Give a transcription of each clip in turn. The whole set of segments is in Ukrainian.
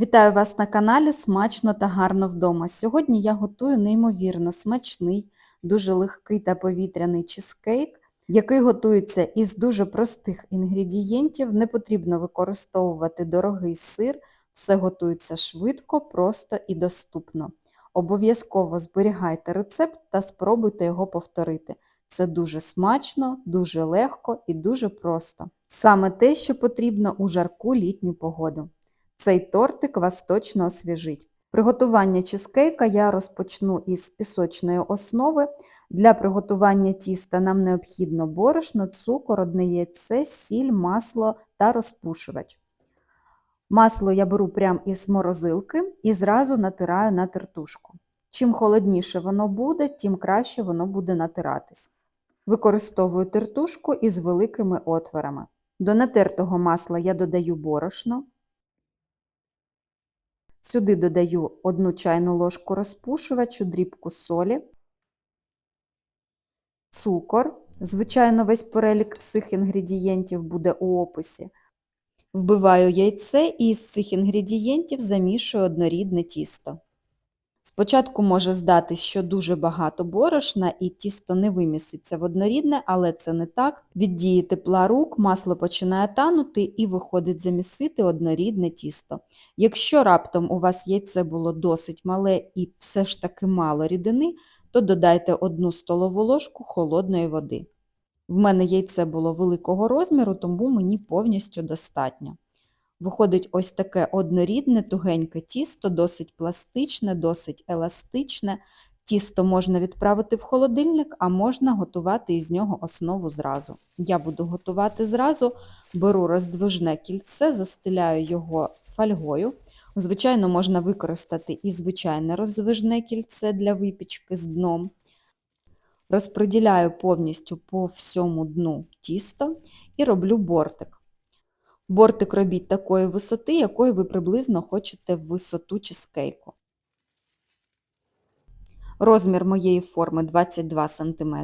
Вітаю вас на каналі Смачно та гарно вдома. Сьогодні я готую неймовірно смачний, дуже легкий та повітряний чизкейк, який готується із дуже простих інгредієнтів. Не потрібно використовувати дорогий сир, все готується швидко, просто і доступно. Обов'язково зберігайте рецепт та спробуйте його повторити. Це дуже смачно, дуже легко і дуже просто. Саме те, що потрібно у жарку літню погоду. Цей тортик вас точно освіжить. Приготування чизкейка я розпочну із пісочної основи. Для приготування тіста нам необхідно борошно, цукор, одне яйце, сіль, масло та розпушувач. Масло я беру прямо із морозилки і зразу натираю на тертушку. Чим холодніше воно буде, тим краще воно буде натиратись. Використовую тертушку із великими отворами. До натертого масла я додаю борошно. Сюди додаю 1 чайну ложку розпушувачу, дрібку солі, цукор. Звичайно, весь перелік всіх інгредієнтів буде у описі. Вбиваю яйце і з цих інгредієнтів замішую однорідне тісто. Спочатку може здатись, що дуже багато борошна і тісто не виміситься в однорідне, але це не так. Від дії тепла рук масло починає танути і виходить замісити однорідне тісто. Якщо раптом у вас яйце було досить мале і все ж таки мало рідини, то додайте 1 столову ложку холодної води. В мене яйце було великого розміру, тому мені повністю достатньо. Виходить ось таке однорідне, тугеньке тісто, досить пластичне, досить еластичне. Тісто можна відправити в холодильник, а можна готувати із нього основу зразу. Я буду готувати зразу, беру роздвижне кільце, застеляю його фольгою. Звичайно, можна використати і звичайне роздвижне кільце для випічки з дном. Розподіляю повністю по всьому дну тісто і роблю бортик. Бортик робіть такої висоти, якої ви приблизно хочете в висоту чизкейку. Розмір моєї форми 22 см.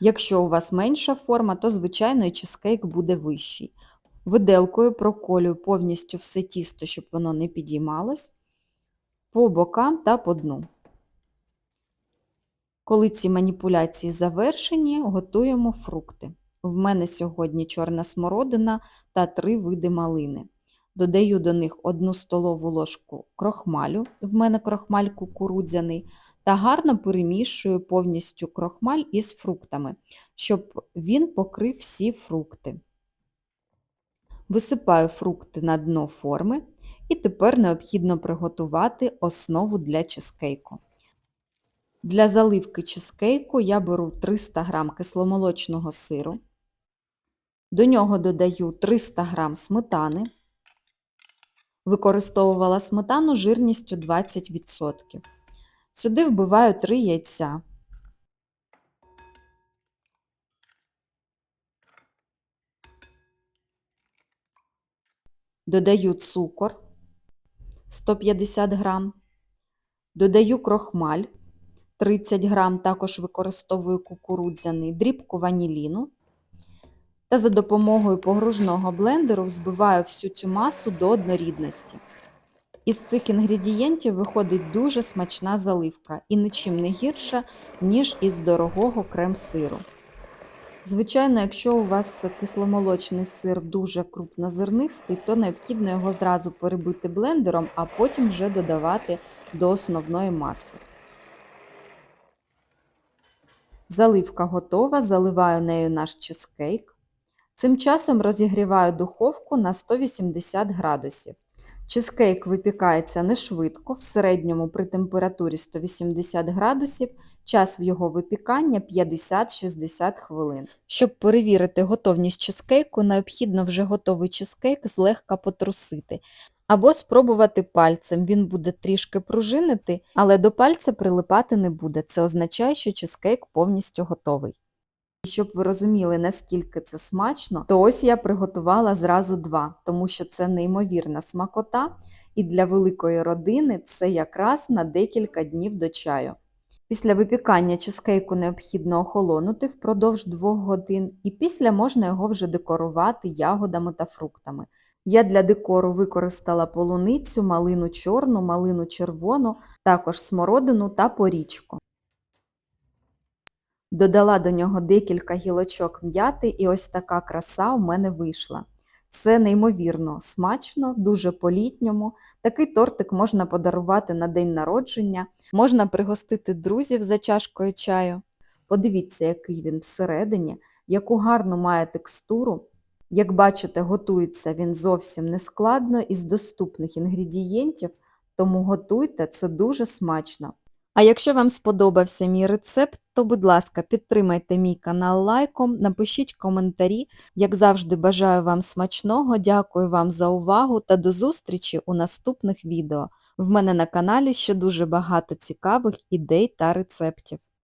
Якщо у вас менша форма, то звичайно і чизкейк буде вищий. Виделкою проколюю повністю все тісто, щоб воно не підіймалось, по бокам та по дну. Коли ці маніпуляції завершені, готуємо фрукти. В мене сьогодні чорна смородина та три види малини. Додаю до них 1 столову ложку крохмалю, в мене крохмаль кукурудзяний, та гарно перемішую повністю крохмаль із фруктами, щоб він покрив всі фрукти. Висипаю фрукти на дно форми і тепер необхідно приготувати основу для чизкейку. Для заливки чизкейку я беру 300 г кисломолочного сиру. До нього додаю 300 г сметани. Використовувала сметану жирністю 20%. Сюди вбиваю 3 яйця. Додаю цукор 150 г. Додаю крохмаль 30 г, також використовую кукурудзяний, дрібку ваніліну та за допомогою погружного блендеру взбиваю всю цю масу до однорідності. Із цих інгредієнтів виходить дуже смачна заливка і нічим не гірша, ніж із дорогого крем-сиру. Звичайно, якщо у вас кисломолочний сир дуже крупнозернистий, то необхідно його зразу перебити блендером, а потім вже додавати до основної маси. Заливка готова, заливаю нею наш чизкейк. Цим часом розігріваю духовку на 180 градусів. Чизкейк випікається не швидко, в середньому при температурі 180 градусів, час в його випікання 50-60 хвилин. Щоб перевірити готовність чизкейку, необхідно вже готовий чизкейк злегка потрусити. Або спробувати пальцем, він буде трішки пружинити, але до пальця прилипати не буде. Це означає, що чизкейк повністю готовий. Щоб ви розуміли, наскільки це смачно, то ось я приготувала зразу два, тому що це неймовірна смакота, і для великої родини це якраз на декілька днів до чаю. Після випікання чизкейку необхідно охолонути впродовж 2 годин, і після можна його вже декорувати ягодами та фруктами. Я для декору використала полуницю, малину чорну, малину червону, також смородину та порічку. Додала до нього декілька гілочок м'яти і ось така краса у мене вийшла. Це неймовірно смачно, дуже по-літньому. Такий тортик можна подарувати на день народження, можна пригостити друзів за чашкою чаю. Подивіться, який він всередині, яку гарну має текстуру. Як бачите, готується він зовсім нескладно із доступних інгредієнтів, тому готуйте, це дуже смачно. А якщо вам сподобався мій рецепт, то, будь ласка, підтримайте мій канал лайком, напишіть коментарі. Як завжди, бажаю вам смачного, дякую вам за увагу та до зустрічі у наступних відео. В мене на каналі ще дуже багато цікавих ідей та рецептів.